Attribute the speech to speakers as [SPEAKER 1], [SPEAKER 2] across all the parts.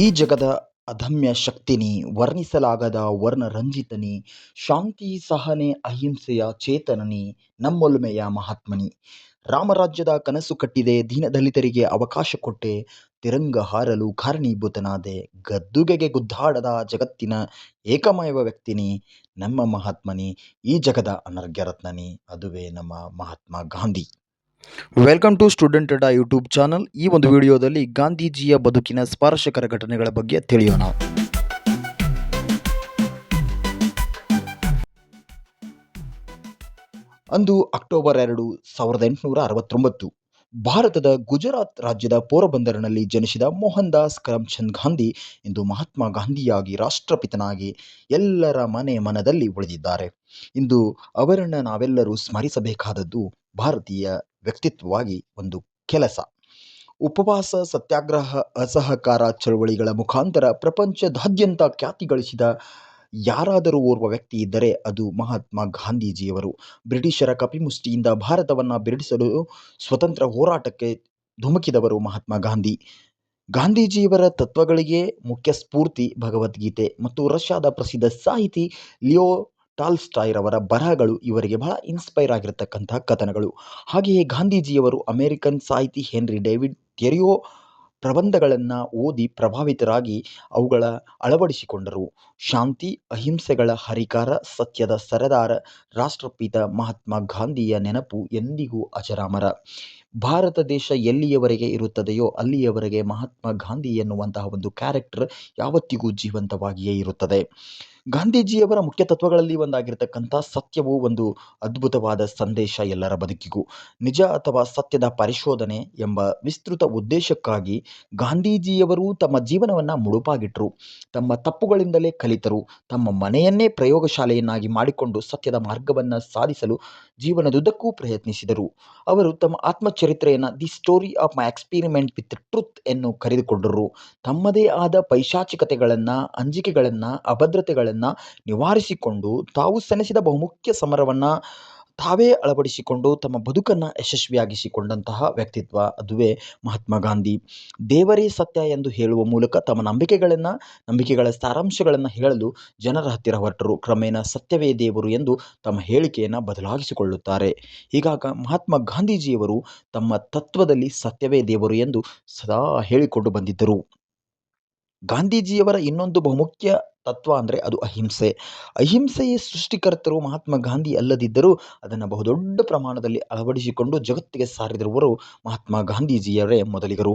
[SPEAKER 1] ಈ ಜಗದ ಅದಮ್ಯ ಶಕ್ತಿನಿ, ವರ್ಣಿಸಲಾಗದ ವರ್ಣರಂಜಿತನಿ, ಶಾಂತಿ ಸಹನೆ ಅಹಿಂಸೆಯ ಚೇತನನಿ, ನಮ್ಮೊಲುಮೆಯ ಮಹಾತ್ಮನಿ. ರಾಮರಾಜ್ಯದ ಕನಸು ಕಟ್ಟಿದೆ, ದೀನದಲಿತರಿಗೆ ಅವಕಾಶ ಕೊಟ್ಟೆ, ತಿರಂಗ ಹಾರಲು ಕಾರಣೀಭೂತನಾದೆ, ಗದ್ದುಗೆಗೆ ಗುದ್ದಾಡದ ಜಗತ್ತಿನ ಏಕಮಯವ ವ್ಯಕ್ತಿನಿ, ನಮ್ಮ ಮಹಾತ್ಮನಿ, ಈ ಜಗದ ಅನರ್ಘ್ಯ ರತ್ನನಿ ಅದುವೇ ನಮ್ಮ Mahatma Gandhi. Welcome to student Adda YouTube channel ಈ ಒಂದು ವಿಡಿಯೋದಲ್ಲಿ ಗಾಂಧೀಜಿಯ ಬದುಕಿನ ಸ್ಪಾರಶಕರ ಘಟನೆಗಳ ಬಗ್ಗೆ ತಿಳಿಯೋಣ. ಅಂದು ಅಕ್ಟೋಬರ್ ಎರಡು ಸಾವಿರದ ಎಂಟುನೂರ ಅರವತ್ತೊಂಬತ್ತು, ಭಾರತದ ಗುಜರಾತ್ ರಾಜ್ಯದ ಪೋರಬಂದರಿನಲ್ಲಿ ಜನಿಸಿದ ಮೋಹನ್ ದಾಸ್ ಕರಮ್ಚಂದ್ ಗಾಂಧಿ ಇಂದು ಮಹಾತ್ಮ ಗಾಂಧಿಯಾಗಿ ರಾಷ್ಟ್ರಪಿತನಾಗಿ ಎಲ್ಲರ ಮನೆ ಮನದಲ್ಲಿ ಉಳಿದಿದ್ದಾರೆ. ಇಂದು ಅವರನ್ನು ನಾವೆಲ್ಲರೂ ಸ್ಮರಿಸಬೇಕಾದದ್ದು ಭಾರತೀಯ ವ್ಯಕ್ತಿತ್ವವಾಗಿ ಒಂದು ಕೆಲಸ. ಉಪವಾಸ, ಸತ್ಯಾಗ್ರಹ, ಅಸಹಕಾರ ಚಳವಳಿಗಳ ಮುಖಾಂತರ ಪ್ರಪಂಚದಾದ್ಯಂತ ಖ್ಯಾತಿ ಗಳಿಸಿದ ಯಾರಾದರೂ ಓರ್ವ ವ್ಯಕ್ತಿ ಇದ್ದರೆ ಅದು ಮಹಾತ್ಮ ಗಾಂಧೀಜಿಯವರು. ಬ್ರಿಟಿಷರ ಕಪಿಮುಷ್ಟಿಯಿಂದ ಭಾರತವನ್ನು ಬಿಡಿಸಲು ಸ್ವತಂತ್ರ ಹೋರಾಟಕ್ಕೆ ಧುಮುಕಿದವರು ಮಹಾತ್ಮ ಗಾಂಧಿ. ಗಾಂಧೀಜಿಯವರ ತತ್ವಗಳಿಗೆ ಮುಖ್ಯ ಸ್ಫೂರ್ತಿ ಭಗವದ್ಗೀತೆ ಮತ್ತು ರಷ್ಯಾದ ಪ್ರಸಿದ್ಧ ಸಾಹಿತಿ ಲಿಯೋ ಟಾಲ್ಸ್ಟಾಯ್ರವರ ಬರಹಗಳು ಇವರಿಗೆ ಬಹಳ ಇನ್ಸ್ಪೈರ್ ಆಗಿರತಕ್ಕಂತಹ ಕಥನಗಳು. ಹಾಗೆಯೇ ಗಾಂಧೀಜಿಯವರು ಅಮೇರಿಕನ್ ಸಾಹಿತಿ ಹೆನ್ರಿ ಡೇವಿಡ್ ಥೆರಿಯೋ ಪ್ರಬಂಧಗಳನ್ನು ಓದಿ ಪ್ರಭಾವಿತರಾಗಿ ಅವುಗಳ ಅಳವಡಿಸಿಕೊಂಡರು. ಶಾಂತಿ, ಅಹಿಂಸೆಗಳ ಹರಿಕಾರ, ಸತ್ಯದ ಸರದಾರ, ರಾಷ್ಟ್ರಪಿತ ಮಹಾತ್ಮ ಗಾಂಧಿಯ ನೆನಪು ಎಂದಿಗೂ ಅಜರಾಮರ. ಭಾರತ ದೇಶ ಎಲ್ಲಿಯವರೆಗೆ ಇರುತ್ತದೆಯೋ ಅಲ್ಲಿಯವರೆಗೆ ಮಹಾತ್ಮ ಗಾಂಧಿ ಎನ್ನುವಂತಹ ಒಂದು ಕ್ಯಾರೆಕ್ಟರ್ ಯಾವತ್ತಿಗೂ ಜೀವಂತವಾಗಿಯೇ ಇರುತ್ತದೆ. ಗಾಂಧೀಜಿಯವರ ಮುಖ್ಯ ತತ್ವಗಳಲ್ಲಿ ಒಂದಾಗಿರತಕ್ಕಂಥ ಸತ್ಯವು ಒಂದು ಅದ್ಭುತವಾದ ಸಂದೇಶ ಎಲ್ಲರ ಬದುಕಿಗೂ. ನಿಜ ಅಥವಾ ಸತ್ಯದ ಪರಿಶೋಧನೆ ಎಂಬ ವಿಸ್ತೃತ ಉದ್ದೇಶಕ್ಕಾಗಿ ಗಾಂಧೀಜಿಯವರು ತಮ್ಮ ಜೀವನವನ್ನು ಮುಡುಪಾಗಿಟ್ಟರು ತಮ್ಮ ತಪ್ಪುಗಳಿಂದಲೇ ಕಲಿತರು. ತಮ್ಮ ಮನೆಯನ್ನೇ ಪ್ರಯೋಗಶಾಲೆಯನ್ನಾಗಿ ಮಾಡಿಕೊಂಡು ಸತ್ಯದ ಮಾರ್ಗವನ್ನು ಸಾಧಿಸಲು ಜೀವನದುದ್ದಕ್ಕೂ ಪ್ರಯತ್ನಿಸಿದರು. ಅವರು ತಮ್ಮ ಆತ್ಮಚರಿತ್ರೆಯನ್ನು the story of my experiment with truth ಎಂದು ಕರೆದುಕೊಂಡರು. ತಮ್ಮದೇ ಆದ ಪೈಶಾಚಿಕತೆಗಳನ್ನು, ಅಂಜಿಕೆಗಳನ್ನು, ಅಭದ್ರತೆಗಳನ್ನು ನಿವಾರಿಸಿಕೊಂಡು ತಾವು ಸೆಣಸಿದ ಬಹುಮುಖ್ಯ ಸಮರವನ್ನು ತಾವೇ ಅಳವಡಿಸಿಕೊಂಡು ತಮ್ಮ ಬದುಕನ್ನು ಯಶಸ್ವಿಯಾಗಿಸಿಕೊಂಡಂತಹ ವ್ಯಕ್ತಿತ್ವ ಅದುವೇ ಮಹಾತ್ಮ ಗಾಂಧಿ. ದೇವರೇ ಸತ್ಯ ಎಂದು ಹೇಳುವ ಮೂಲಕ ತಮ್ಮ ನಂಬಿಕೆಗಳನ್ನು, ನಂಬಿಕೆಗಳ ಸಾರಾಂಶಗಳನ್ನು ಹೇಳಲು ಜನರ ಹತ್ತಿರ ಹೊರಟರು. ಕ್ರಮೇಣ ಸತ್ಯವೇ ದೇವರು ಎಂದು ತಮ್ಮ ಹೇಳಿಕೆಯನ್ನು ಬದಲಾಗಿಸಿಕೊಳ್ಳುತ್ತಾರೆ. ಹೀಗಾಗ ಮಹಾತ್ಮ ಗಾಂಧೀಜಿಯವರು ತಮ್ಮ ತತ್ವದಲ್ಲಿ ಸತ್ಯವೇ ದೇವರು ಎಂದು ಸದಾ ಹೇಳಿಕೊಂಡು ಬಂದಿದ್ದರು. ಗಾಂಧೀಜಿಯವರ ಇನ್ನೊಂದು ಬಹುಮುಖ್ಯ ತತ್ವ ಅಂದರೆ ಅದು ಅಹಿಂಸೆ. ಅಹಿಂಸೆಯೇ ಸೃಷ್ಟಿಕರ್ತರು ಮಹಾತ್ಮ ಗಾಂಧಿ ಅಲ್ಲದಿದ್ದರೂ ಅದನ್ನು ಬಹುದೊಡ್ಡ ಪ್ರಮಾಣದಲ್ಲಿ ಅಳವಡಿಸಿಕೊಂಡು ಜಗತ್ತಿಗೆ ಸಾರಿದವರು ಮಹಾತ್ಮ ಗಾಂಧೀಜಿಯವರೇ ಮೊದಲಿಗರು.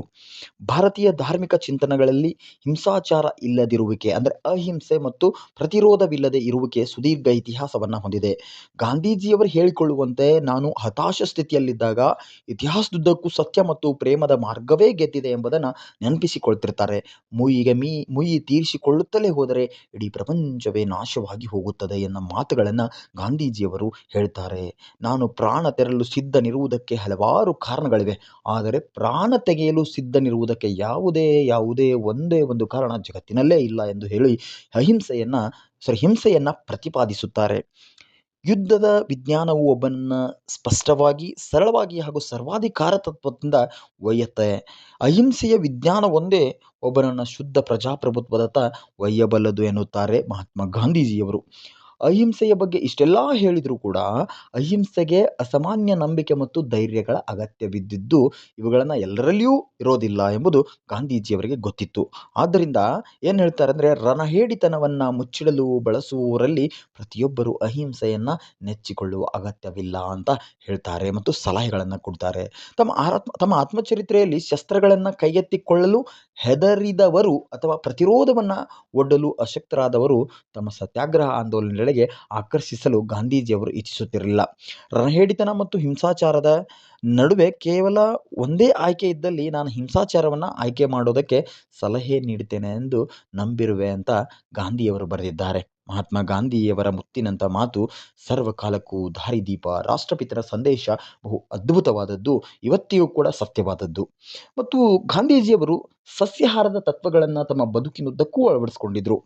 [SPEAKER 1] ಭಾರತೀಯ ಧಾರ್ಮಿಕ ಚಿಂತನೆಗಳಲ್ಲಿ ಹಿಂಸಾಚಾರ ಇಲ್ಲದಿರುವಿಕೆ ಅಂದರೆ ಅಹಿಂಸೆ ಮತ್ತು ಪ್ರತಿರೋಧವಿಲ್ಲದೆ ಇರುವಿಕೆ ಸುದೀರ್ಘ ಇತಿಹಾಸವನ್ನು ಹೊಂದಿದೆ. ಗಾಂಧೀಜಿಯವರು ಹೇಳಿಕೊಳ್ಳುವಂತೆ ನಾನು ಹತಾಶ ಸ್ಥಿತಿಯಲ್ಲಿದ್ದಾಗ ಇತಿಹಾಸದುದ್ದಕ್ಕೂ ಸತ್ಯ ಮತ್ತು ಪ್ರೇಮದ ಮಾರ್ಗವೇ ಗೆದ್ದಿದೆ ಎಂಬುದನ್ನು ನೆನಪಿಸಿಕೊಳ್ತಿರ್ತಾರೆ. ಮುಯಿಗೆ ಮೀ, ಮುಯಿ ತೀರಿಸಿಕೊಳ್ಳುತ್ತಲೇ ಹೋದರೆ ಇಡೀ ಪ್ರಪಂಚವೇ ನಾಶವಾಗಿ ಹೋಗುತ್ತದೆ ಎನ್ನ ಮಾತುಗಳನ್ನು ಗಾಂಧೀಜಿಯವರು ಹೇಳ್ತಾರೆ. ನಾನು ಪ್ರಾಣ ತೆರಲು ಸಿದ್ಧನಿರುವುದಕ್ಕೆ ಹಲವಾರು ಕಾರಣಗಳಿವೆ. ಆದರೆ ಪ್ರಾಣ ತೆಗೆಯಲು ಸಿದ್ಧನಿರುವುದಕ್ಕೆ ಯಾವುದೇ ಯಾವುದೇ ಒಂದೇ ಒಂದು ಕಾರಣ ಜಗತ್ತಿನಲ್ಲೇ ಇಲ್ಲ ಎಂದು ಹೇಳಿ ಅಹಿಂಸೆಯನ್ನು ಸರಿ ಹಿಂಸೆಯನ್ನು ಪ್ರತಿಪಾದಿಸುತ್ತಾರೆ. ಯುದ್ಧದ ವಿಜ್ಞಾನವು ಒಬ್ಬನನ್ನು ಸ್ಪಷ್ಟವಾಗಿ, ಸರಳವಾಗಿ ಹಾಗೂ ಸರ್ವಾಧಿಕಾರ ತತ್ವದಿಂದ ಒಯ್ಯುತ್ತೆ. ಅಹಿಂಸೆಯ ವಿಜ್ಞಾನ ಒಂದೇ ಒಬ್ಬನನ್ನು ಶುದ್ಧ ಪ್ರಜಾಪ್ರಭುತ್ವದತ್ತ ಒಯ್ಯಬಲ್ಲದು ಎನ್ನುತ್ತಾರೆ ಮಹಾತ್ಮ ಗಾಂಧೀಜಿಯವರು. ಅಹಿಂಸೆಯ ಬಗ್ಗೆ ಇಷ್ಟೆಲ್ಲ ಹೇಳಿದರೂ ಕೂಡ ಅಹಿಂಸೆಗೆ ಅಸಾಮಾನ್ಯ ನಂಬಿಕೆ ಮತ್ತು ಧೈರ್ಯಗಳ ಅಗತ್ಯವಿದ್ದಿದ್ದು ಇವುಗಳನ್ನು ಎಲ್ಲರಲ್ಲಿಯೂ ಇರೋದಿಲ್ಲ ಎಂಬುದು ಗಾಂಧೀಜಿಯವರಿಗೆ ಗೊತ್ತಿತ್ತು. ಆದ್ದರಿಂದ ಏನು ಹೇಳ್ತಾರೆ ಅಂದರೆ ರಣಹೇಡಿತನವನ್ನು ಮುಚ್ಚಿಡಲು ಬಳಸುವವರಲ್ಲಿ ಪ್ರತಿಯೊಬ್ಬರೂ ಅಹಿಂಸೆಯನ್ನು ನೆಚ್ಚಿಕೊಳ್ಳುವ ಅಗತ್ಯವಿಲ್ಲ ಅಂತ ಹೇಳ್ತಾರೆ ಮತ್ತು ಸಲಹೆಗಳನ್ನು ಕೊಡ್ತಾರೆ. ತಮ್ಮ ಆತ್ಮ ತಮ್ಮ ಆತ್ಮಚರಿತ್ರೆಯಲ್ಲಿ ಶಸ್ತ್ರಗಳನ್ನು ಕೈಗೆತ್ತಿಕೊಳ್ಳಲು ಹೆದರಿದವರು ಅಥವಾ ಪ್ರತಿರೋಧವನ್ನು ಒಡ್ಡಲು ಅಶಕ್ತರಾದವರು ತಮ್ಮ ಸತ್ಯಾಗ್ರಹ ಆಂದೋಲನಗಳಿಗೆ ಆಕರ್ಷಿಸಲು ಗಾಂಧೀಜಿಯವರು ಇಚ್ಛಿಸುತ್ತಿರಲಿಲ್ಲ. ರಣಹೇಡಿತನ ಮತ್ತು ಹಿಂಸಾಚಾರದ ನಡುವೆ ಕೇವಲ ಒಂದೇ ಆಯ್ಕೆ ಇದ್ದಲ್ಲಿ ನಾನು ಹಿಂಸಾಚಾರವನ್ನು ಆಯ್ಕೆ ಮಾಡೋದಕ್ಕೆ ಸಲಹೆ ನೀಡುತ್ತೇನೆ ಎಂದು ನಂಬಿರುವೆ ಅಂತ ಗಾಂಧಿಯವರು ಬರೆದಿದ್ದಾರೆ. ಮಹಾತ್ಮ ಗಾಂಧಿಯವರ ಮುತ್ತಿನಂಥ ಮಾತು ಸರ್ವಕಾಲಕ್ಕೂ ದಾರಿದೀಪ, ರಾಷ್ಟ್ರಪಿತರ ಸಂದೇಶ, ಬಹು ಅದ್ಭುತವಾದದ್ದು, ಇವತ್ತಿಗೂ ಕೂಡ ಸತ್ಯವಾದದ್ದು. ಮತ್ತು ಗಾಂಧೀಜಿಯವರು ಸಸ್ಯಾಹಾರದ ತತ್ವಗಳನ್ನು ತಮ್ಮ ಬದುಕಿನುದ್ದಕ್ಕೂ ಅಳವಡಿಸ್ಕೊಂಡಿದ್ರು.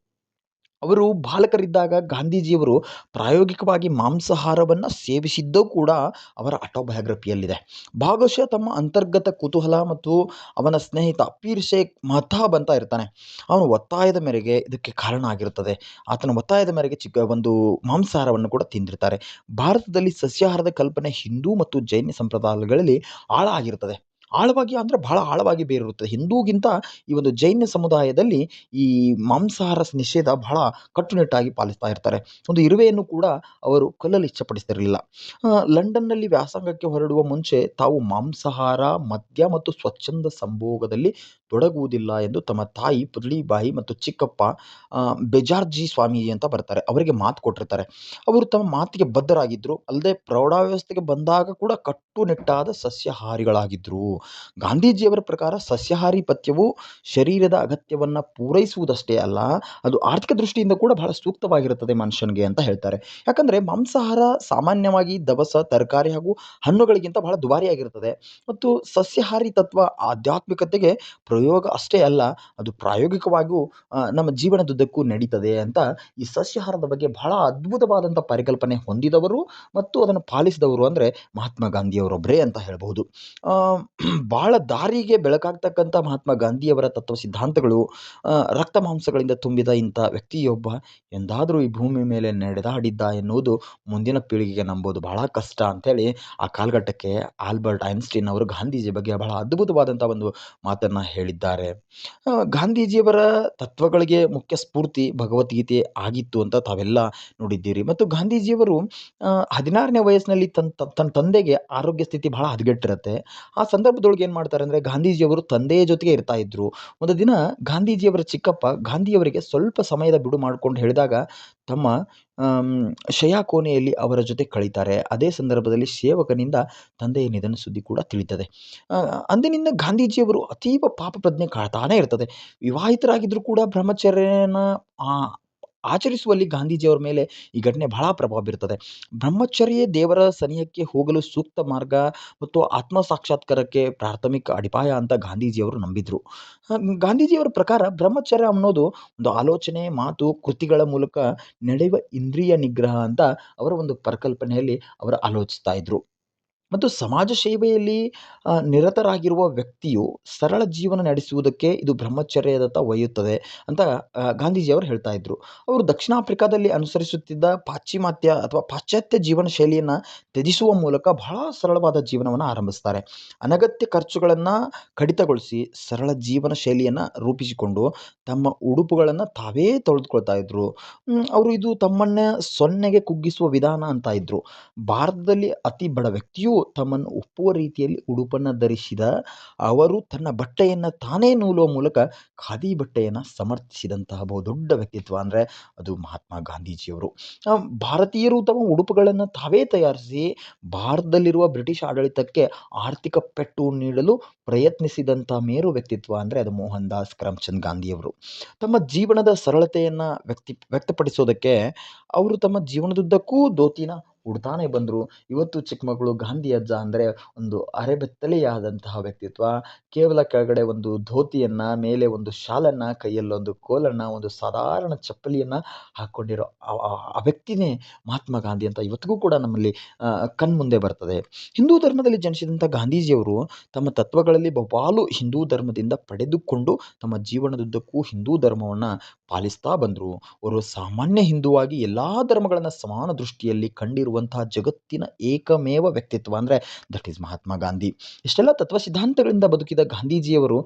[SPEAKER 1] ಅವರು ಬಾಲಕರಿದ್ದಾಗ ಗಾಂಧೀಜಿಯವರು ಪ್ರಾಯೋಗಿಕವಾಗಿ ಮಾಂಸಾಹಾರವನ್ನು ಸೇವಿಸಿದ್ದೂ ಕೂಡ ಅವರ ಆಟೋಬಯೋಗ್ರಫಿಯಲ್ಲಿದೆ. ಭಾಗಶಃ ತಮ್ಮ ಅಂತರ್ಗತ ಕುತೂಹಲ ಮತ್ತು ಅವನ ಸ್ನೇಹಿತ ಪೀರ್ ಶೇಖ್ ಮಹತಾಬ್ ಅಂತ ಇರ್ತಾನೆ. ಅವನ ಒತ್ತಾಯದ ಮೇರೆಗೆ ಇದಕ್ಕೆ ಕಾರಣ ಆಗಿರುತ್ತದೆ. ಆತನ ಒತ್ತಾಯದ ಮೇರೆಗೆ ಚಿಕ್ಕ ಒಂದು ಮಾಂಸಾಹಾರವನ್ನು ಕೂಡ ತಿಂದಿರ್ತಾರೆ. ಭಾರತದಲ್ಲಿ ಸಸ್ಯಾಹಾರದ ಕಲ್ಪನೆ ಹಿಂದೂ ಮತ್ತು ಜೈನ ಸಂಪ್ರದಾಯಗಳಲ್ಲಿ ಆಳ ಆಗಿರುತ್ತದೆ. ಆಳವಾಗಿ ಅಂದರೆ ಬಹಳ ಆಳವಾಗಿ ಬೇರಿರುತ್ತದೆ. ಹಿಂದೂಗಿಂತ ಈ ಒಂದು ಜೈನ ಸಮುದಾಯದಲ್ಲಿ ಈ ಮಾಂಸಾಹಾರ ನಿಷೇಧ ಬಹಳ ಕಟ್ಟುನಿಟ್ಟಾಗಿ ಪಾಲಿಸ್ತಾ ಇರ್ತಾರೆ. ಒಂದು ಇರುವೆಯನ್ನು ಕೂಡ ಅವರು ಕೊಲ್ಲಲು ಇಷ್ಟಪಡಿಸ್ತಿರಲಿಲ್ಲ ಲಂಡನ್ನಲ್ಲಿ ವ್ಯಾಸಂಗಕ್ಕೆ ಹೊರಡುವ ಮುಂಚೆ ತಾವು ಮಾಂಸಾಹಾರ, ಮದ್ಯ ಮತ್ತು ಸ್ವಚ್ಛಂದ ಸಂಭೋಗದಲ್ಲಿ ತೊಡಗುವುದಿಲ್ಲ ಎಂದು ತಮ್ಮ ತಾಯಿ ಪುತ್ಳಿಬಾಯಿ ಮತ್ತು ಚಿಕ್ಕಪ್ಪ ಬೆಜಾರ್ಜಿ ಸ್ವಾಮೀಜಿ ಅಂತ ಬರ್ತಾರೆ. ಅವರಿಗೆ ಮಾತು ಕೊಟ್ಟಿರ್ತಾರೆ. ಅವರು ತಮ್ಮ ಮಾತಿಗೆ ಬದ್ಧರಾಗಿದ್ದರು ಅಲ್ಲದೆ ಪ್ರೌಢಾವ್ಯವಸ್ಥೆಗೆ ಬಂದಾಗ ಕೂಡ ಕಟ್ಟುನಿಟ್ಟಾದ ಸಸ್ಯಾಹಾರಿಗಳಾಗಿದ್ದರು ಗಾಂಧೀಜಿಯವರ ಪ್ರಕಾರ ಸಸ್ಯಾಹಾರಿ ಪಥ್ಯವು ಶರೀರದ ಅಗತ್ಯವನ್ನು ಪೂರೈಸುವುದಷ್ಟೇ ಅಲ್ಲ, ಅದು ಆರ್ಥಿಕ ದೃಷ್ಟಿಯಿಂದ ಕೂಡ ಬಹಳ ಸೂಕ್ತವಾಗಿರುತ್ತದೆ ಮನುಷ್ಯನಿಗೆ ಅಂತ ಹೇಳ್ತಾರೆ. ಯಾಕಂದರೆ ಮಾಂಸಾಹಾರ ಸಾಮಾನ್ಯವಾಗಿ ದವಸ, ತರಕಾರಿ ಹಾಗೂ ಹಣ್ಣುಗಳಿಗಿಂತ ಬಹಳ ದುಬಾರಿಯಾಗಿರುತ್ತದೆ. ಮತ್ತು ಸಸ್ಯಾಹಾರಿ ತತ್ವ ಆಧ್ಯಾತ್ಮಿಕತೆಗೆ ಪ್ರಯೋಗ ಅಷ್ಟೇ ಅಲ್ಲ, ಅದು ಪ್ರಾಯೋಗಿಕವಾಗಿಯೂ ನಮ್ಮ ಜೀವನದುದ್ದಕ್ಕೂ ನಡೀತದೆ ಅಂತ ಈ ಸಸ್ಯಾಹಾರದ ಬಗ್ಗೆ ಬಹಳ ಅದ್ಭುತವಾದಂಥ ಪರಿಕಲ್ಪನೆ ಹೊಂದಿದವರು ಮತ್ತು ಅದನ್ನು ಪಾಲಿಸಿದವರು ಅಂದರೆ ಮಹಾತ್ಮ ಗಾಂಧಿಯವರೊಬ್ಬರೇ ಅಂತ ಹೇಳಬಹುದು. ಭಾಳ ದಾರಿಗೆ ಬೆಳಕಾಗ್ತಕ್ಕಂಥ ಮಹಾತ್ಮ ಗಾಂಧಿಯವರ ತತ್ವ ಸಿದ್ಧಾಂತಗಳು ರಕ್ತ ಮಾಂಸಗಳಿಂದ ತುಂಬಿದ ಇಂಥ ವ್ಯಕ್ತಿಯೊಬ್ಬ ಎಂದಾದರೂ ಈ ಭೂಮಿ ಮೇಲೆ ನಡೆದಾಡಿದ್ದ ಎನ್ನುವುದು ಮುಂದಿನ ಪೀಳಿಗೆಗೆ ನಂಬೋದು ಬಹಳ ಕಷ್ಟ ಅಂಥೇಳಿ ಆ ಕಾಲಘಟ್ಟಕ್ಕೆ ಆಲ್ಬರ್ಟ್ ಐನ್ಸ್ಟೀನ್ ಅವರು ಗಾಂಧೀಜಿ ಬಗ್ಗೆ ಬಹಳ ಅದ್ಭುತವಾದಂಥ ಒಂದು ಮಾತನ್ನು ಹೇಳಿದ್ದಾರೆ ಗಾಂಧೀಜಿಯವರ ತತ್ವಗಳಿಗೆ ಮುಖ್ಯ ಸ್ಫೂರ್ತಿ ಭಗವದ್ಗೀತೆ ಆಗಿತ್ತು ಅಂತ ತಾವೆಲ್ಲ ನೋಡಿದ್ದೀರಿ. ಮತ್ತು ಗಾಂಧೀಜಿಯವರು ಹದಿನಾರನೇ ವಯಸ್ಸಿನಲ್ಲಿ ತನ್ನ ತನ್ನ ತಂದೆಗೆ ಆರೋಗ್ಯ ಸ್ಥಿತಿ ಬಹಳ ಹದಗೆಟ್ಟಿರುತ್ತೆ. ಆ ಸಂದರ್ಭದೊಳಗೆ ಏನು ಮಾಡ್ತಾರೆ ಅಂದರೆ ಗಾಂಧೀಜಿಯವರು ತಂದೆಯ ಜೊತೆಗೆ ಇರ್ತಾ ಇದ್ರು. ಒಂದು ದಿನ ಗಾಂಧೀಜಿಯವರ ಚಿಕ್ಕಪ್ಪ ಗಾಂಧಿಯವರಿಗೆ ಸ್ವಲ್ಪ ಸಮಯದ ಬಿಡು ಮಾಡಿಕೊಂಡು ಹೇಳಿದಾಗ ತಮ್ಮ ಶಯಾಕೋಣೆಯಲ್ಲಿ ಅವರ ಜೊತೆ ಕಳೀತಾರೆ. ಅದೇ ಸಂದರ್ಭದಲ್ಲಿ ಸೇವಕನಿಂದ ತಂದೆಯ ನಿಧನ ಸುದ್ದಿ ಕೂಡ ತಿಳಿತದೆ. ಅಂದಿನಿಂದ ಗಾಂಧೀಜಿಯವರು ಅತೀವ ಪಾಪ ಪ್ರಜ್ಞೆ ಕಾಡ್ತಾನೆ ಇರ್ತದೆ. ವಿವಾಹಿತರಾಗಿದ್ದರೂ ಕೂಡ ಬ್ರಹ್ಮಚರ್ಯನ ಆಚರಿಸುವಲ್ಲಿ ಗಾಂಧೀಜಿಯವರ ಮೇಲೆ ಈ ಘಟನೆ ಬಹಳ ಪ್ರಭಾವ ಬೀರ್ತದೆ. ಬ್ರಹ್ಮಚರ್ಯ ದೇವರ ಸನಿಹಕ್ಕೆ ಹೋಗಲು ಸೂಕ್ತ ಮಾರ್ಗ ಮತ್ತು ಆತ್ಮ ಸಾಕ್ಷಾತ್ಕಾರಕ್ಕೆ ಪ್ರಾಥಮಿಕ ಅಡಿಪಾಯ ಅಂತ ಗಾಂಧೀಜಿಯವರು ನಂಬಿದ್ರು. ಗಾಂಧೀಜಿಯವರ ಪ್ರಕಾರ ಬ್ರಹ್ಮಚರ್ಯ ಅನ್ನೋದು ಒಂದು ಆಲೋಚನೆ, ಮಾತು, ಕೃತಿಗಳ ಮೂಲಕ ನಡೆಯುವ ಇಂದ್ರಿಯ ನಿಗ್ರಹ ಅಂತ ಅವರ ಒಂದು ಪರಿಕಲ್ಪನೆಯಲ್ಲಿ ಅವರು ಆಲೋಚಿಸ್ತಾ ಇದ್ರು. ಮತ್ತು ಸಮಾಜ ಸೇವೆಯಲ್ಲಿ ನಿರತರಾಗಿರುವ ವ್ಯಕ್ತಿಯು ಸರಳ ಜೀವನ ನಡೆಸುವುದಕ್ಕೆ ಇದು ಬ್ರಹ್ಮಚರ್ಯದತ್ತ ಒಯ್ಯುತ್ತದೆ ಅಂತ ಗಾಂಧೀಜಿಯವರು ಹೇಳ್ತಾ ಇದ್ರು. ಅವರು ದಕ್ಷಿಣ ಆಫ್ರಿಕಾದಲ್ಲಿ ಅನುಸರಿಸುತ್ತಿದ್ದ ಪಾಶ್ಚಿಮಾತ್ಯ ಅಥವಾ ಪಾಶ್ಚಾತ್ಯ ಜೀವನ ಶೈಲಿಯನ್ನು ತ್ಯಜಿಸುವ ಮೂಲಕ ಬಹಳ ಸರಳವಾದ ಜೀವನವನ್ನು ಆರಂಭಿಸ್ತಾರೆ. ಅನಗತ್ಯ ಖರ್ಚುಗಳನ್ನು ಕಡಿತಗೊಳಿಸಿ ಸರಳ ಜೀವನ ಶೈಲಿಯನ್ನು ರೂಪಿಸಿಕೊಂಡು ತಮ್ಮ ಉಡುಪುಗಳನ್ನು ತಾವೇ ತೊಳೆದುಕೊಳ್ತಾ ಇದ್ರು. ಅವರು ಇದು ತಮ್ಮನ್ನೇ ಸೊನ್ನೆಗೆ ಕುಗ್ಗಿಸುವ ವಿಧಾನ ಅಂತ ಇದ್ರು. ಭಾರತದಲ್ಲಿ ಅತಿ ಬಡ ವ್ಯಕ್ತಿಯು ತಮ್ಮನ್ನು ಒಪ್ಪುವ ರೀತಿಯಲ್ಲಿ ಉಡುಪನ್ನು ಧರಿಸಿದ ಅವರು ತನ್ನ ಬಟ್ಟೆಯನ್ನು ತಾನೇ ನೂಲುವ ಮೂಲಕ ಖಾದಿ ಬಟ್ಟೆಯನ್ನು ಸಮರ್ಥಿಸಿದಂತಹ ಬಹುದೊಡ್ಡ ವ್ಯಕ್ತಿತ್ವ ಅಂದರೆ ಅದು ಮಹಾತ್ಮ ಗಾಂಧೀಜಿಯವರು. ಭಾರತೀಯರು ತಮ್ಮ ಉಡುಪುಗಳನ್ನು ತಾವೇ ತಯಾರಿಸಿ ಭಾರತದಲ್ಲಿರುವ ಬ್ರಿಟಿಷ್ ಆಡಳಿತಕ್ಕೆ ಆರ್ಥಿಕ ಪೆಟ್ಟು ನೀಡಲು ಪ್ರಯತ್ನಿಸಿದಂಥ ಮೇರು ವ್ಯಕ್ತಿತ್ವ ಅಂದರೆ ಅದು ಮೋಹನ್ ದಾಸ್ ಕರಮ್ಚಂದ್ ಗಾಂಧಿಯವರು. ತಮ್ಮ ಜೀವನದ ಸರಳತೆಯನ್ನು ವ್ಯಕ್ತಿ ವ್ಯಕ್ತಪಡಿಸೋದಕ್ಕೆ ಅವರು ತಮ್ಮ ಜೀವನದುದ್ದಕ್ಕೂ ಧೋತಿನ ಉಡ್ತಾನೆ ಬಂದರು. ಇವತ್ತು ಚಿಕ್ಕಮಗಳು ಗಾಂಧಿ ಅಜ್ಜ ಅಂದರೆ ಒಂದು ಅರೆಬೆತ್ತಲೆಯಾದಂತಹ ವ್ಯಕ್ತಿತ್ವ. ಕೇವಲ ಕೆಳಗಡೆ ಒಂದು ಧೋತಿಯನ್ನು, ಮೇಲೆ ಒಂದು ಶಾಲನ್ನು ಕೈಯಲ್ಲೊಂದು ಕೋಲನ್ನು, ಒಂದು ಸಾಧಾರಣ ಚಪ್ಪಲಿಯನ್ನು ಹಾಕ್ಕೊಂಡಿರೋ ಆ ವ್ಯಕ್ತಿನೇ ಮಹಾತ್ಮ ಗಾಂಧಿ ಅಂತ ಇವತ್ತಿಗೂ ಕೂಡ ನಮ್ಮಲ್ಲಿ ಕಣ್ಮುಂದೆ ಬರ್ತದೆ. ಹಿಂದೂ ಧರ್ಮದಲ್ಲಿ ಜನಿಸಿದಂಥ ಗಾಂಧೀಜಿಯವರು ತಮ್ಮ ತತ್ವಗಳಲ್ಲಿ ಬಹುಪಾಲು ಹಿಂದೂ ಧರ್ಮದಿಂದ ಪಡೆದುಕೊಂಡು ತಮ್ಮ ಜೀವನದುದ್ದಕ್ಕೂ ಹಿಂದೂ ಧರ್ಮವನ್ನು ಪಾಲಿಸ್ತಾ ಬಂದರು. ಅವರು ಸಾಮಾನ್ಯ ಹಿಂದೂವಾಗಿ ಎಲ್ಲ ಧರ್ಮಗಳನ್ನು ಸಮಾನ ದೃಷ್ಟಿಯಲ್ಲಿ ಕಂಡಿರುವ ಇರುವಂತಹ ಜಗತ್ತಿನ ಏಕಮೇವ ವ್ಯಕ್ತಿತ್ವ ಅಂದರೆ ದಟ್ ಈಸ್ ಮಹಾತ್ಮ ಗಾಂಧಿ. ಇಷ್ಟೆಲ್ಲ ತತ್ವ ಸಿದ್ಧಾಂತಗಳಿಂದ ಬದುಕಿದ ಗಾಂಧೀಜಿಯವರು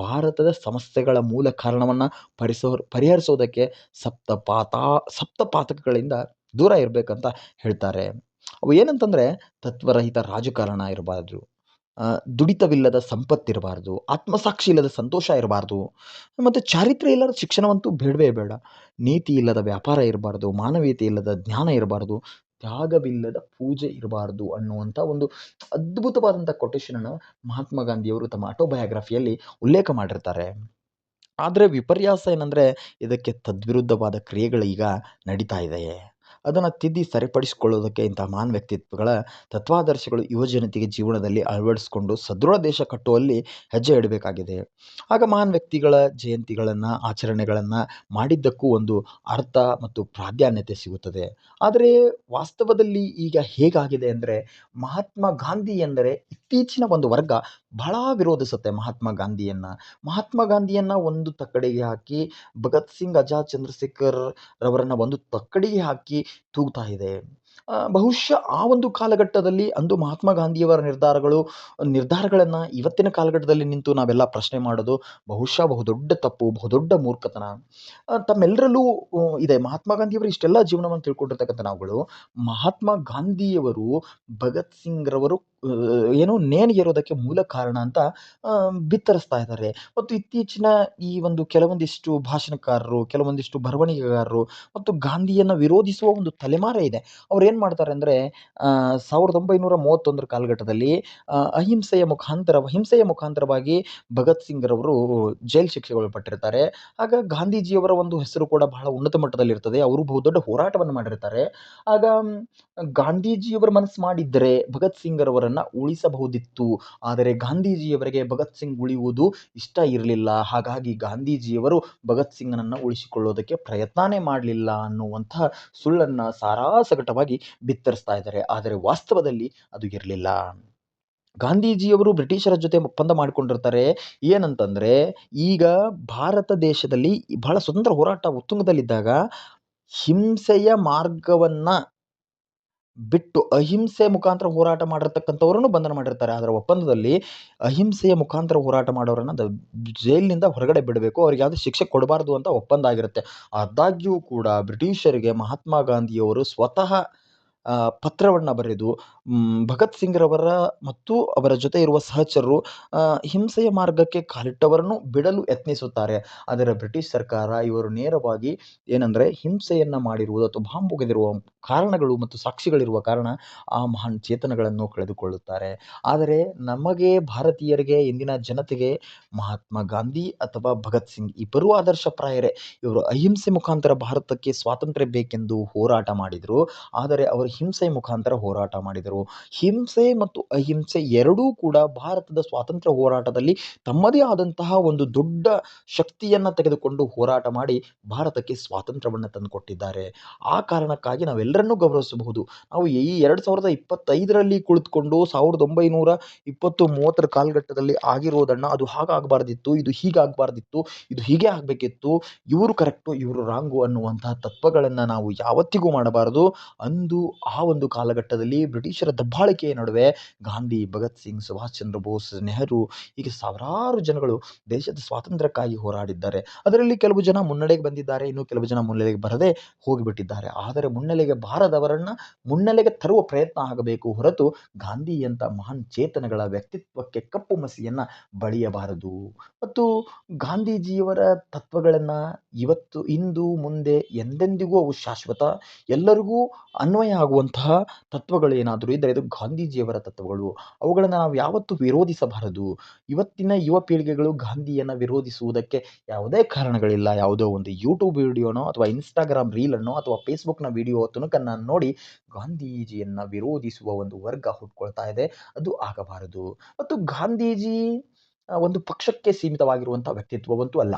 [SPEAKER 1] ಭಾರತದ ಸಮಸ್ಯೆಗಳ ಮೂಲ ಕಾರಣವನ್ನು ಪರಿಸೋ, ಪರಿಹರಿಸೋದಕ್ಕೆ ಸಪ್ತಪಾತ, ಸಪ್ತಪಾತಕಗಳಿಂದ ದೂರ ಇರಬೇಕಂತ ಹೇಳ್ತಾರೆ. ಅವು ಏನಂತಂದರೆ ತತ್ವರಹಿತ ರಾಜಕಾರಣ ಇರಬಾರ್ದು ದುಡಿತವಿಲ್ಲದ ಸಂಪತ್ತಿರಬಾರ್ದು ಆತ್ಮಸಾಕ್ಷಿ ಇಲ್ಲದ ಸಂತೋಷ ಇರಬಾರ್ದು, ಮತ್ತು ಚಾರಿತ್ರ್ಯ ಇಲ್ಲದ ಶಿಕ್ಷಣವಂತೂ ಬೇಡವೇ ಬೇಡ, ನೀತಿ ಇಲ್ಲದ ವ್ಯಾಪಾರ ಇರಬಾರ್ದು, ಮಾನವೀಯತೆ ಇಲ್ಲದ ಜ್ಞಾನ ಇರಬಾರ್ದು ತ್ಯಾಗವಿಲ್ಲದ ಪೂಜೆ ಇರಬಾರ್ದು ಅನ್ನುವಂಥ ಒಂದು ಅದ್ಭುತವಾದಂಥ ಕೊಟೇಶನನ್ನು ಮಹಾತ್ಮ ಗಾಂಧಿಯವರು ತಮ್ಮ ಆಟೋಬಯೋಗ್ರಫಿಯಲ್ಲಿ ಉಲ್ಲೇಖ ಮಾಡಿರ್ತಾರೆ. ಆದರೆ ವಿಪರ್ಯಾಸ ಏನಂದರೆ ಇದಕ್ಕೆ ತದ್ವಿರುದ್ಧವಾದ ಕ್ರಿಯೆಗಳು ಈಗ ನಡೀತಾ ಇದೆ ಅದನ್ನು ತಿದ್ದಿ ಸರಿಪಡಿಸಿಕೊಳ್ಳೋದಕ್ಕೆ ಇಂಥ ಮಹಾನ್ ವ್ಯಕ್ತಿತ್ವಗಳ ತತ್ವಾದರ್ಶಗಳು ಯುವಜನತೆಗೆ ಜೀವನದಲ್ಲಿ ಅಳವಡಿಸಿಕೊಂಡು ಸದೃಢ ದೇಶ ಕಟ್ಟುವಲ್ಲಿ ಹೆಜ್ಜೆ ಇಡಬೇಕಾಗಿದೆ. ಆಗ ಮಹಾನ್ ವ್ಯಕ್ತಿಗಳ ಜಯಂತಿಗಳನ್ನು, ಆಚರಣೆಗಳನ್ನು ಮಾಡಿದ್ದಕ್ಕೂ ಒಂದು ಅರ್ಥ ಮತ್ತು ಪ್ರಾಧಾನ್ಯತೆ ಸಿಗುತ್ತದೆ. ಆದರೆ ವಾಸ್ತವದಲ್ಲಿ ಈಗ ಹೇಗಾಗಿದೆ ಅಂದರೆ ಮಹಾತ್ಮ ಗಾಂಧಿ ಎಂದರೆ ಇತ್ತೀಚಿನ ಒಂದು ವರ್ಗ ಬಹಳ ವಿರೋಧಿಸುತ್ತೆ ಮಹಾತ್ಮ ಗಾಂಧಿಯನ್ನು. ಮಹಾತ್ಮ ಗಾಂಧಿಯನ್ನು ಒಂದು ತಕ್ಕಡಿಗೆ ಹಾಕಿ ಭಗತ್ ಸಿಂಗ್, ಅಜಾದ್ ಚಂದ್ರಶೇಖರ್ ರವರನ್ನು ಒಂದು ತಕ್ಕಡಿಗೆ ಹಾಕಿ ತೂಗ್ತಾ ಇದೆ ಬಹುಶಃ ಆ ಒಂದು ಕಾಲಘಟ್ಟದಲ್ಲಿ ಅಂದು ಮಹಾತ್ಮ ಗಾಂಧಿಯವರ ನಿರ್ಧಾರಗಳು, ನಿರ್ಧಾರಗಳನ್ನು ಇವತ್ತಿನ ಕಾಲಘಟ್ಟದಲ್ಲಿ ನಿಂತು ನಾವೆಲ್ಲ ಪ್ರಶ್ನೆ ಮಾಡೋದು ಬಹುಶಃ ಬಹುದೊಡ್ಡ ತಪ್ಪು, ಬಹುದೊಡ್ಡ ಮೂರ್ಖತನ. ತಮ್ಮೆಲ್ಲರಲ್ಲೂ ಇದೆ. ಮಹಾತ್ಮ ಗಾಂಧಿಯವರು ಇಷ್ಟೆಲ್ಲ ಜೀವನವನ್ನು ತಿಳ್ಕೊಂಡಿರ್ತಕ್ಕಂಥ ನಾವುಗಳು. ಮಹಾತ್ಮ ಗಾಂಧಿಯವರು ಭಗತ್ ಸಿಂಗ್ರವರು ಏನು ನೇಣಿಗೇರೋದಕ್ಕೆ ಮೂಲ ಕಾರಣ ಅಂತ ಬಿತ್ತರಿಸ್ತಾ ಇದ್ದಾರೆ. ಮತ್ತು ಇತ್ತೀಚಿನ ಈ ಒಂದು ಕೆಲವೊಂದಿಷ್ಟು ಭಾಷಣಕಾರರು, ಕೆಲವೊಂದಿಷ್ಟು ಬರವಣಿಗೆಗಾರರು ಮತ್ತು ಗಾಂಧಿಯನ್ನು ವಿರೋಧಿಸುವ ಒಂದು ತಲೆಮಾರೇ ಇದೆ. ಅವ್ರು ಏನು ಮಾಡ್ತಾರೆ ಅಂದರೆ ಸಾವಿರದ ಒಂಬೈನೂರ ಮೂವತ್ತೊಂದರ ಕಾಲಘಟ್ಟದಲ್ಲಿ ಅಹಿಂಸೆಯ ಮುಖಾಂತರ ಹಿಂಸೆಯ ಮುಖಾಂತರವಾಗಿ ಭಗತ್ ಸಿಂಗ್ರವರು ಜೈಲು ಶಿಕ್ಷೆಗೊಳಪಟ್ಟಿರ್ತಾರೆ ಆಗ ಗಾಂಧೀಜಿಯವರ ಒಂದು ಹೆಸರು ಕೂಡ ಬಹಳ ಉನ್ನತ ಮಟ್ಟದಲ್ಲಿರ್ತದೆ. ಅವರು ಬಹುದೊಡ್ಡ ಹೋರಾಟವನ್ನು ಮಾಡಿರ್ತಾರೆ. ಆಗ ಗಾಂಧೀಜಿಯವರ ಮನಸ್ಸು ಮಾಡಿದ್ದರೆ ಭಗತ್ ಸಿಂಗ್ ಅವರನ್ನು ಉಳಿಸಬಹುದಿತ್ತು. ಆದರೆ ಗಾಂಧೀಜಿಯವರಿಗೆ ಭಗತ್ ಸಿಂಗ್ ಉಳಿಯುವುದು ಇಷ್ಟ ಇರಲಿಲ್ಲ. ಹಾಗಾಗಿ ಗಾಂಧೀಜಿಯವರು ಭಗತ್ ಸಿಂಗ್ನನ್ನು ಉಳಿಸಿಕೊಳ್ಳೋದಕ್ಕೆ ಪ್ರಯತ್ನನೇ ಮಾಡಲಿಲ್ಲ ಅನ್ನುವಂತಹ ಸುಳ್ಳನ್ನು ಸಾರಾಸಗಟವಾಗಿ ಬಿತ್ತರಿಸ್ತಾ ಇದ್ದಾರೆ. ಆದರೆ ವಾಸ್ತವದಲ್ಲಿ ಅದು ಇರಲಿಲ್ಲ. ಗಾಂಧೀಜಿಯವರು ಬ್ರಿಟಿಷರ ಜೊತೆ ಒಪ್ಪಂದ ಮಾಡಿಕೊಂಡಿರ್ತಾರೆ. ಏನಂತಂದರೆ, ಈಗ ಭಾರತ ದೇಶದಲ್ಲಿ ಬಹಳ ಸ್ವತಂತ್ರ ಹೋರಾಟ ಉತ್ತುಂಗದಲ್ಲಿದ್ದಾಗ ಹಿಂಸೆಯ ಮಾರ್ಗವನ್ನು ಬಿಟ್ಟು ಅಹಿಂಸೆ ಮುಖಾಂತರ ಹೋರಾಟ ಮಾಡಿರ್ತಕ್ಕಂಥವ್ರನ್ನು ಬಂಧನ ಮಾಡಿರ್ತಾರೆ. ಆದರೆ ಒಪ್ಪಂದದಲ್ಲಿ ಅಹಿಂಸೆಯ ಮುಖಾಂತರ ಹೋರಾಟ ಮಾಡೋರನ್ನು ದ ಜೈಲಿನಿಂದ ಹೊರಗಡೆ ಬಿಡಬೇಕು. ಅವ್ರಿಗೆ ಯಾವುದೇ ಶಿಕ್ಷೆ ಕೊಡಬಾರ್ದು ಅಂತ ಒಪ್ಪಂದ ಆಗಿರುತ್ತೆ. ಆದಾಗ್ಯೂ ಕೂಡ ಬ್ರಿಟಿಷರಿಗೆ ಮಹಾತ್ಮ ಗಾಂಧಿಯವರು ಸ್ವತಃ ಪತ್ರವನ್ನು ಬರೆದು ಭಗತ್ ಸಿಂಗ್ರವರ ಮತ್ತು ಅವರ ಜೊತೆ ಇರುವ ಸಹಚರರು ಹಿಂಸೆಯ ಮಾರ್ಗಕ್ಕೆ ಕಾಲಿಟ್ಟವರನ್ನು ಬಿಡಲು ಯತ್ನಿಸುತ್ತಾರೆ. ಆದರೆ ಬ್ರಿಟಿಷ್ ಸರ್ಕಾರ ಇವರು ನೇರವಾಗಿ ಏನಂದರೆ ಹಿಂಸೆಯನ್ನು ಮಾಡಿರುವುದು ಅಥವಾ ಬಾಂಬ್ ಕಾರಣಗಳು ಮತ್ತು ಸಾಕ್ಷಿಗಳಿರುವ ಕಾರಣ ಆ ಮಹಾನ್ ಚೇತನಗಳನ್ನು ಕಳೆದುಕೊಳ್ಳುತ್ತಾರೆ. ಆದರೆ ನಮಗೆ ಭಾರತೀಯರಿಗೆ, ಇಂದಿನ ಜನತೆಗೆ ಮಹಾತ್ಮ ಗಾಂಧಿ ಅಥವಾ ಭಗತ್ ಸಿಂಗ್ ಇಬ್ಬರೂ ಆದರ್ಶಪ್ರಾಯರೇ ಇವರು ಅಹಿಂಸೆ ಮುಖಾಂತರ ಭಾರತಕ್ಕೆ ಸ್ವಾತಂತ್ರ್ಯ ಬೇಕೆಂದು ಹೋರಾಟ ಮಾಡಿದರು. ಆದರೆ ಅವರು ಹಿಂಸೆ ಮುಖಾಂತರ ಹೋರಾಟ ಮಾಡಿದರು. ಹಿಂಸೆ ಮತ್ತು ಅಹಿಂಸೆ ಎರಡೂ ಕೂಡ ಭಾರತದ ಸ್ವಾತಂತ್ರ್ಯ ಹೋರಾಟದಲ್ಲಿ ತಮ್ಮದೇ ಆದಂತಹ ಒಂದು ದೊಡ್ಡ ಶಕ್ತಿಯನ್ನು ತೆಗೆದುಕೊಂಡು ಹೋರಾಟ ಮಾಡಿ ಭಾರತಕ್ಕೆ ಸ್ವಾತಂತ್ರ್ಯವನ್ನು ತಂದುಕೊಟ್ಟಿದ್ದಾರೆ. ಆ ಕಾರಣಕ್ಕಾಗಿ ನಾವೆಲ್ಲರನ್ನೂ ಗೌರವಿಸಬಹುದು. ನಾವು ಈ ಎರಡು ಸಾವಿರದ ಇಪ್ಪತ್ತೈದರಲ್ಲಿ ಕುಳಿತುಕೊಂಡು ಸಾವಿರದ ಒಂಬೈನೂರ ಇಪ್ಪತ್ತು ಮೂವತ್ತರ ಕಾಲಘಟ್ಟದಲ್ಲಿ ಆಗಿರೋದನ್ನು ಅದು ಹಾಗಾಗಬಾರ್ದಿತ್ತು, ಇದು ಹೀಗಾಗಬಾರ್ದಿತ್ತು, ಇದು ಹೀಗೆ ಆಗಬೇಕಿತ್ತು, ಇವರು ಕರೆಕ್ಟು, ಇವರು ರಾಂಗು ಅನ್ನುವಂತಹ ತತ್ವಗಳನ್ನು ನಾವು ಯಾವತ್ತಿಗೂ ಮಾಡಬಾರದು. ಅಂದು ಆ ಒಂದು ಕಾಲಘಟ್ಟದಲ್ಲಿ ಬ್ರಿಟಿಷರ ದಬ್ಬಾಳಿಕೆಯ ನಡುವೆ ಗಾಂಧಿ, ಭಗತ್ ಸಿಂಗ್, ಸುಭಾಷ್ ಚಂದ್ರ ಬೋಸ್, ನೆಹರು ಹೀಗೆ ಸಾವಿರಾರು ಜನಗಳು ದೇಶದ ಸ್ವಾತಂತ್ರ್ಯಕ್ಕಾಗಿ ಹೋರಾಡಿದ್ದಾರೆ. ಅದರಲ್ಲಿ ಕೆಲವು ಜನ ಮುನ್ನಡೆಗೆ ಬಂದಿದ್ದಾರೆ, ಇನ್ನು ಕೆಲವು ಜನ ಮುನ್ನೆಲೆಗೆ ಬರದೇ ಹೋಗಿಬಿಟ್ಟಿದ್ದಾರೆ. ಆದರೆ ಮುನ್ನೆಲೆಗೆ ಬಾರದವರನ್ನು ಮುನ್ನೆಲೆಗೆ ತರುವ ಪ್ರಯತ್ನ ಆಗಬೇಕು ಹೊರತು ಗಾಂಧಿಯಂಥ ಮಹಾನ್ ಚೇತನಗಳ ವ್ಯಕ್ತಿತ್ವಕ್ಕೆ ಕಪ್ಪು ಮಸಿಯನ್ನು ಬಳಿಯಬಾರದು. ಮತ್ತು ಗಾಂಧೀಜಿಯವರ ತತ್ವಗಳನ್ನು ಇವತ್ತು, ಇಂದು, ಮುಂದೆ ಎಂದೆಂದಿಗೂ ಅವು ಶಾಶ್ವತ, ಎಲ್ಲರಿಗೂ ಅನ್ವಯ ಆಗುವಂತಹ ತತ್ವಗಳು ಏನಾದರೂ ಇದ್ದರೆ ಅದು ಗಾಂಧೀಜಿಯವರ ತತ್ವಗಳು. ಅವುಗಳನ್ನು ನಾವು ಯಾವತ್ತೂ ವಿರೋಧಿಸಬಾರದು. ಇವತ್ತಿನ ಯುವ ಪೀಳಿಗೆಗಳು ಗಾಂಧಿಯನ್ನು ವಿರೋಧಿಸುವುದಕ್ಕೆ ಯಾವುದೇ ಕಾರಣಗಳಿಲ್ಲ. ಯಾವುದೋ ಒಂದು ಯೂಟ್ಯೂಬ್ ವಿಡಿಯೋನೋ ಅಥವಾ ಇನ್ಸ್ಟಾಗ್ರಾಮ್ ರೀಲನ್ನೋ ಅಥವಾ ಫೇಸ್ಬುಕ್ನ ವಿಡಿಯೋ ತುಣುಕನ್ನು ನೋಡಿ ಗಾಂಧೀಜಿಯನ್ನು ವಿರೋಧಿಸುವ ಒಂದು ವರ್ಗ ಹುಟ್ಕೊಳ್ತಾ ಇದೆ. ಅದು ಆಗಬಾರದು. ಮತ್ತು ಗಾಂಧೀಜಿ ಒಂದು ಪಕ್ಷಕ್ಕೆ ಸೀಮಿತವಾಗಿರುವಂಥ ವ್ಯಕ್ತಿತ್ವವಂತೂ ಅಲ್ಲ.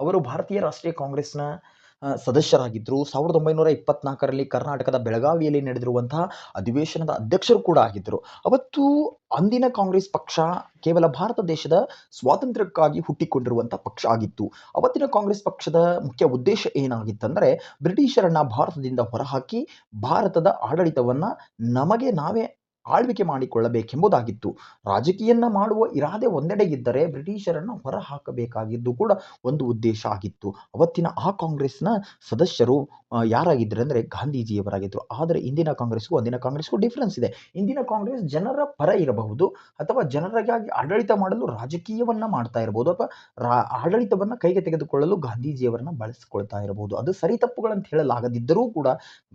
[SPEAKER 1] ಅವರು ಭಾರತೀಯ ರಾಷ್ಟ್ರೀಯ ಕಾಂಗ್ರೆಸ್ನ ಸದಸ್ಯರಾಗಿದ್ದರು ಸಾವಿರದ ಒಂಬೈನೂರ ಇಪ್ಪತ್ನಾಲ್ಕರಲ್ಲಿ ಕರ್ನಾಟಕದ ಬೆಳಗಾವಿಯಲ್ಲಿ ನಡೆದಿರುವಂತಹ ಅಧಿವೇಶನದ ಅಧ್ಯಕ್ಷರು ಕೂಡ ಆಗಿದ್ದರು. ಅವತ್ತು ಅಂದಿನ ಕಾಂಗ್ರೆಸ್ ಪಕ್ಷ ಕೇವಲ ಭಾರತ ದೇಶದ ಸ್ವಾತಂತ್ರ್ಯಕ್ಕಾಗಿ ಹುಟ್ಟಿಕೊಂಡಿರುವಂಥ ಪಕ್ಷ ಆಗಿತ್ತು. ಅವತ್ತಿನ ಕಾಂಗ್ರೆಸ್ ಪಕ್ಷದ ಮುಖ್ಯ ಉದ್ದೇಶ ಏನಾಗಿತ್ತಂದರೆ, ಬ್ರಿಟಿಷರನ್ನ ಭಾರತದಿಂದ ಹೊರಹಾಕಿ ಭಾರತದ ಆಡಳಿತವನ್ನು ನಮಗೆ ನಾವೇ ಆಳ್ವಿಕೆ ಮಾಡಿಕೊಳ್ಳಬೇಕೆಂಬುದಾಗಿತ್ತು. ರಾಜಕೀಯನ್ನ ಮಾಡುವ ಇರಾದೆ ಒಂದೆಡೆಗಿದ್ದರೆ ಬ್ರಿಟಿಷರನ್ನು ಹೊರಹಾಕಬೇಕಾಗಿದ್ದು ಕೂಡ ಒಂದು ಉದ್ದೇಶ ಆಗಿತ್ತು. ಅವತ್ತಿನ ಆ ಕಾಂಗ್ರೆಸ್ನ ಸದಸ್ಯರು ಯಾರಾಗಿದ್ದರು ಅಂದರೆ ಗಾಂಧೀಜಿಯವರಾಗಿದ್ದರು ಆದರೆ ಇಂದಿನ ಕಾಂಗ್ರೆಸ್ಗೂ ಅಂದಿನ ಕಾಂಗ್ರೆಸ್ಗೂ ಡಿಫ್ರೆನ್ಸ್ ಇದೆ. ಇಂದಿನ ಕಾಂಗ್ರೆಸ್ ಜನರ ಪರ ಇರಬಹುದು ಅಥವಾ ಜನರಿಗಾಗಿ ಆಡಳಿತ ಮಾಡಲು ರಾಜಕೀಯವನ್ನು ಮಾಡ್ತಾ ಇರಬಹುದು ಅಥವಾ ರಾ, ಆಡಳಿತವನ್ನು ಕೈಗೆ ತೆಗೆದುಕೊಳ್ಳಲು ಗಾಂಧೀಜಿಯವರನ್ನು ಬಳಸಿಕೊಳ್ತಾ ಇರಬಹುದು. ಅದು ಸರಿ ತಪ್ಪುಗಳಂತ ಹೇಳಲಾಗದಿದ್ದರೂ ಕೂಡ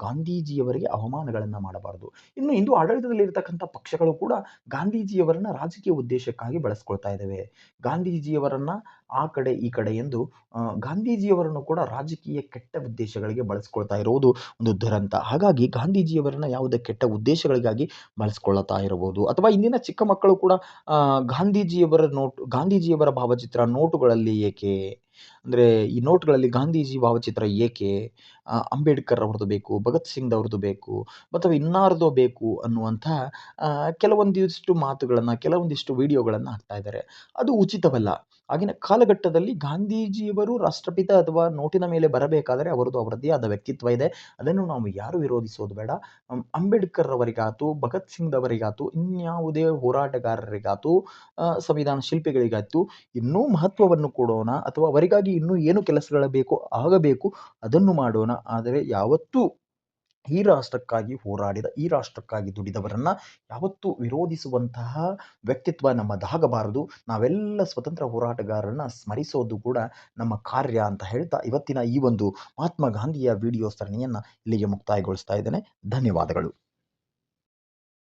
[SPEAKER 1] ಗಾಂಧೀಜಿಯವರಿಗೆ ಅವಮಾನಗಳನ್ನು ಮಾಡಬಾರದು. ಇನ್ನು ಇಂದು ಆಡಳಿತದಲ್ಲಿ ಇರತಕ್ಕಂಥ ಪಕ್ಷಗಳು ಕೂಡ ಗಾಂಧೀಜಿಯವರನ್ನ ರಾಜಕೀಯ ಉದ್ದೇಶಕ್ಕಾಗಿ ಬಳಸ್ಕೊಳ್ತಾ ಇದ್ದಾವೆ ಗಾಂಧೀಜಿಯವರನ್ನ ಆ ಕಡೆ ಈ ಕಡೆ ಎಂದು ಗಾಂಧೀಜಿಯವರನ್ನು ಕೂಡ ರಾಜಕೀಯ ಕೆಟ್ಟ ಉದ್ದೇಶಗಳಿಗೆ ಬಳಸ್ಕೊಳ್ತಾ ಇರುವುದು ಒಂದು ದುರಂತ. ಹಾಗಾಗಿ ಗಾಂಧೀಜಿಯವರನ್ನು ಯಾವುದೇ ಕೆಟ್ಟ ಉದ್ದೇಶಗಳಿಗಾಗಿ ಬಳಸ್ಕೊಳ್ತಾ ಇರಬಹುದು. ಅಥವಾ ಇಂದಿನ ಚಿಕ್ಕ ಮಕ್ಕಳು ಕೂಡ ಗಾಂಧೀಜಿಯವರ ನೋಟ್, ಗಾಂಧೀಜಿಯವರ ಭಾವಚಿತ್ರ ನೋಟುಗಳಲ್ಲಿ ಏಕೆ? ಅಂದರೆ ಈ ನೋಟ್ಗಳಲ್ಲಿ ಗಾಂಧೀಜಿ ಭಾವಚಿತ್ರ ಏಕೆ? ಅಂಬೇಡ್ಕರ್ ಅವ್ರದ್ದು ಬೇಕು, ಭಗತ್ ಸಿಂಗ್ ಅವ್ರದ್ದು ಬೇಕು, ಅಥವಾ ಇನ್ನಾರದೋ ಬೇಕು ಅನ್ನುವಂಥ ಕೆಲವೊಂದಿಷ್ಟು ಮಾತುಗಳನ್ನು, ಕೆಲವೊಂದಿಷ್ಟು ವಿಡಿಯೋಗಳನ್ನು ಹಾಕ್ತಾ ಇದ್ದಾರೆ. ಅದು ಉಚಿತವಲ್ಲ. ಆಗಿನ ಕಾಲಘಟ್ಟದಲ್ಲಿ ಗಾಂಧೀಜಿಯವರು ರಾಷ್ಟ್ರಪಿತ ಅಥವಾ ನೋಟಿನ ಮೇಲೆ ಬರಬೇಕಾದರೆ ಅವರದ್ದು ಅವರದ್ದೇ ಆದ ವ್ಯಕ್ತಿತ್ವ ಇದೆ. ಅದನ್ನು ನಾವು ಯಾರು ವಿರೋಧಿಸೋದು ಬೇಡ. ಅಂಬೇಡ್ಕರ್ ಅವರಿಗಾತು ಭಗತ್ ಸಿಂಗ್ ಅವರಿಗಾತು ಇನ್ಯಾವುದೇ ಹೋರಾಟಗಾರರಿಗಾತು ಸಂವಿಧಾನ ಶಿಲ್ಪಿಗಳಿಗಾಯ್ತು, ಇನ್ನೂ ಮಹತ್ವವನ್ನು ಕೊಡೋಣ ಅಥವಾ ಅವರಿಗಾಗಿ ಇನ್ನೂ ಏನು ಕೆಲಸಗಳ ಬೇಕೋ, ಆಗಬೇಕು, ಅದನ್ನು ಮಾಡೋಣ. ಆದರೆ ಯಾವತ್ತೂ ಈ ರಾಷ್ಟ್ರಕ್ಕಾಗಿ ಹೋರಾಡಿದ, ಈ ರಾಷ್ಟ್ರಕ್ಕಾಗಿ ದುಡಿದವರನ್ನು ಯಾವತ್ತೂ ವಿರೋಧಿಸುವಂತಹ ವ್ಯಕ್ತಿತ್ವ ನಮ್ಮದಾಗಬಾರದು ನಾವೆಲ್ಲ ಸ್ವತಂತ್ರ ಹೋರಾಟಗಾರರನ್ನ ಸ್ಮರಿಸೋದು ಕೂಡ ನಮ್ಮ ಕಾರ್ಯ ಅಂತ ಹೇಳ್ತಾ ಇವತ್ತಿನ ಈ ಒಂದು ಮಹಾತ್ಮ ಗಾಂಧಿಯ ವಿಡಿಯೋ ಸರಣಿಯನ್ನು ಇಲ್ಲಿಗೆ ಮುಕ್ತಾಯಗೊಳಿಸ್ತಾ ಇದ್ದೇನೆ. ಧನ್ಯವಾದಗಳು.